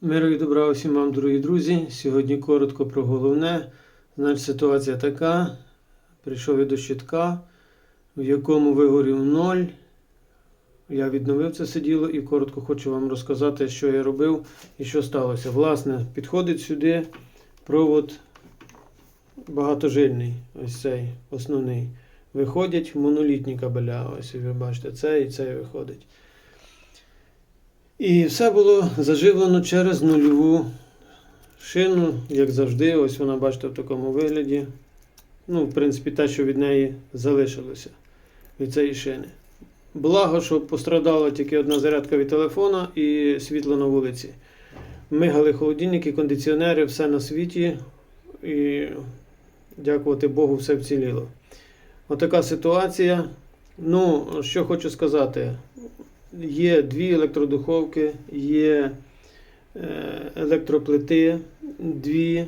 Миру і добра усім вам, дорогі друзі. Сьогодні коротко про головне. Значить, ситуація така. Прийшов я до щитка, в якому вигорів ноль. Я відновив це сиділо і коротко хочу вам розказати, що я робив і що сталося. Власне, підходить сюди провод багатожильний, ось цей основний. Виходять монолітні кабеля. Ось ви бачите, цей і цей виходить. І все було заживлено через нульову шину, як завжди. Ось вона, бачите, в такому вигляді. Ну, в принципі, те, що від неї залишилося від цієї шини. Благо, що пострадала тільки одна зарядка від телефона і світло на вулиці. Мигали холодильники, кондиціонери, все на світі. І дякувати Богу, все вціліло. Отака ситуація. Ну, що хочу сказати. Є дві електродуховки, є е, електроплити, дві,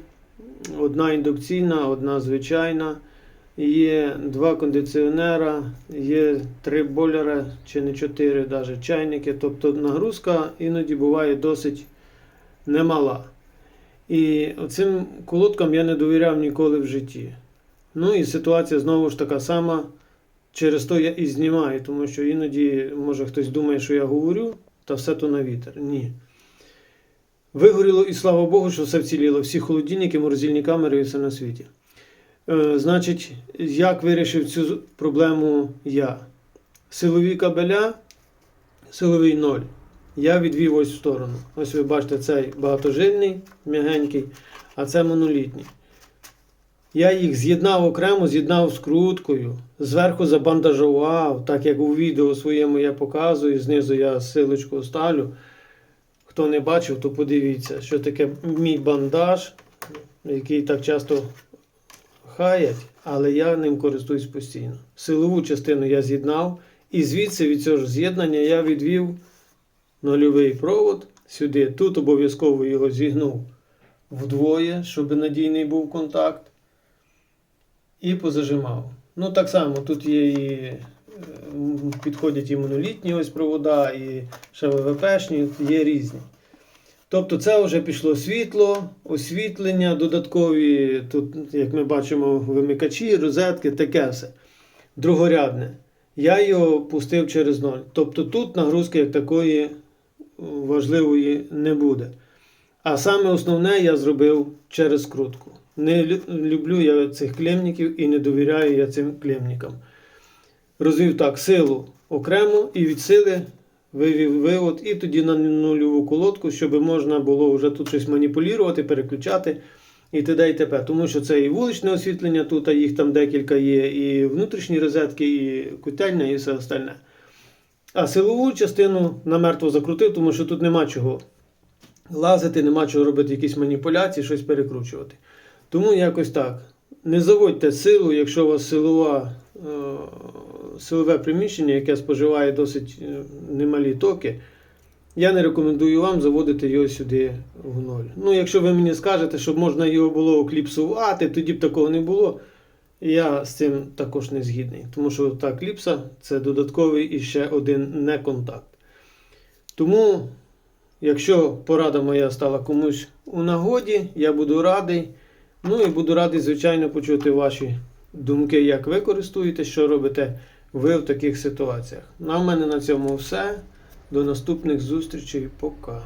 одна індукційна, одна звичайна, є два кондиціонера, є три бойлера, чи не чотири, навіть чайники. Тобто нагрузка іноді буває досить немала. І цим колодкам я не довіряв ніколи в житті. Ну і ситуація знову ж така сама. Через то я і знімаю, тому що іноді, може, хтось думає, що я говорю, та все то на вітер. Ні. Вигоріло і слава Богу, що все вціліло. Всі холодильники, морозильні камери і все на світі. Е, значить, як вирішив цю проблему я? Силові кабеля, силовий ноль. Я відвів ось в сторону. Ось ви бачите, цей багатожильний, м'ягенький, а це монолітній. Я їх з'єднав окремо, з'єднав скруткою, зверху забандажував, так як у відео своєму я показую, знизу я силочку ставлю. Хто не бачив, то подивіться, що таке мій бандаж, який так часто хаять, але я ним користуюсь постійно. Силову частину я з'єднав, і звідси від цього ж з'єднання я відвів нульовий провод сюди. Тут обов'язково його зігнув вдвоє, щоб надійний був контакт і позажимав. Ну, так само тут є і е, підходять і монолітні ось провода, і ще ВВПшні, є різні. Тобто це вже пішло світло, освітлення, додаткові, тут, як ми бачимо, вимикачі, розетки, таке все. Другорядне. Я його пустив через ноль. Тобто тут нагрузки як такої важливої не буде. А саме основне я зробив через скрутку. Не люблю я цих клемників і не довіряю я цим клемникам. Розвів так силу окремо і від сили вивів вивод, і тоді на нульову колодку, щоб можна було вже тут щось маніпулювати, переключати і т.д. і т.п. Тому що це і вуличне освітлення, тут а їх там декілька є, і внутрішні розетки, і котельня, і все остальне. А силову частину намертво закрутив, тому що тут нема чого лазити, нема чого робити якісь маніпуляції, щось перекручувати. Тому якось так. Не заводьте силу, якщо у вас силова, е, силове приміщення, яке споживає досить е, немалі токи. Я не рекомендую вам заводити його сюди в ноль. Ну, якщо ви мені скажете, щоб можна його було кліпсувати, тоді б такого не було. Я з цим також не згідний. Тому що та кліпса це додатковий і ще один неконтакт. Тому, якщо порада моя стала комусь у нагоді, я буду радий. Ну і буду радий, звичайно, почути ваші думки, як ви користуєтесь, що робите ви в таких ситуаціях. На в мене на цьому все. До наступних зустрічей. Пока.